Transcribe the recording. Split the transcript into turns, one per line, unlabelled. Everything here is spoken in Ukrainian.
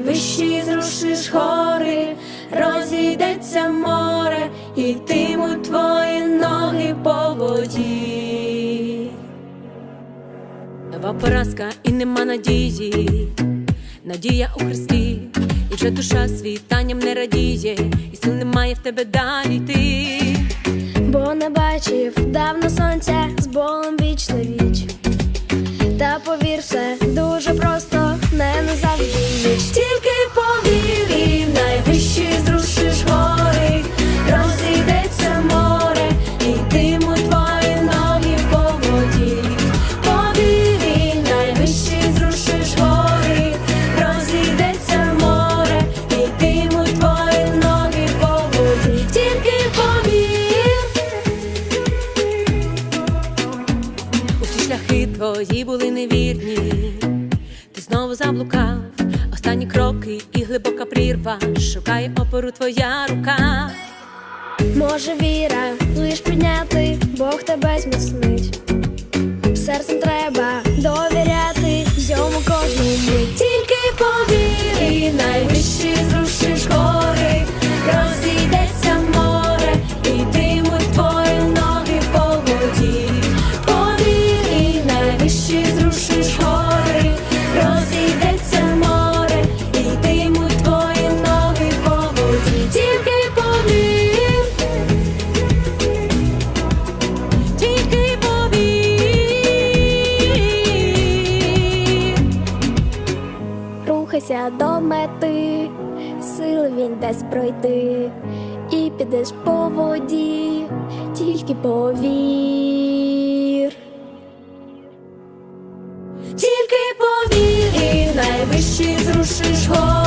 найвищі зрушиш гори, розійдеться море, і йтимуть твої ноги по воді.
Нова поразка і нема надії, надія у Христі, і вже душа світанням не радіє, і сил немає в тебе далі йти.
Бо не бачив давно сонця з Богом віч на віч. Та повір, все
шляхи твої були невірні, ти знову заблукав. Останні кроки і глибока прірва, шукає опору твоя рука.
Може віра, лиш підняти, Бог тебе зміцнить. рухайся до мети, сил він десь пройти, і підеш по воді, тільки повір.
Тільки повір,
і найвищий зрушиш гор.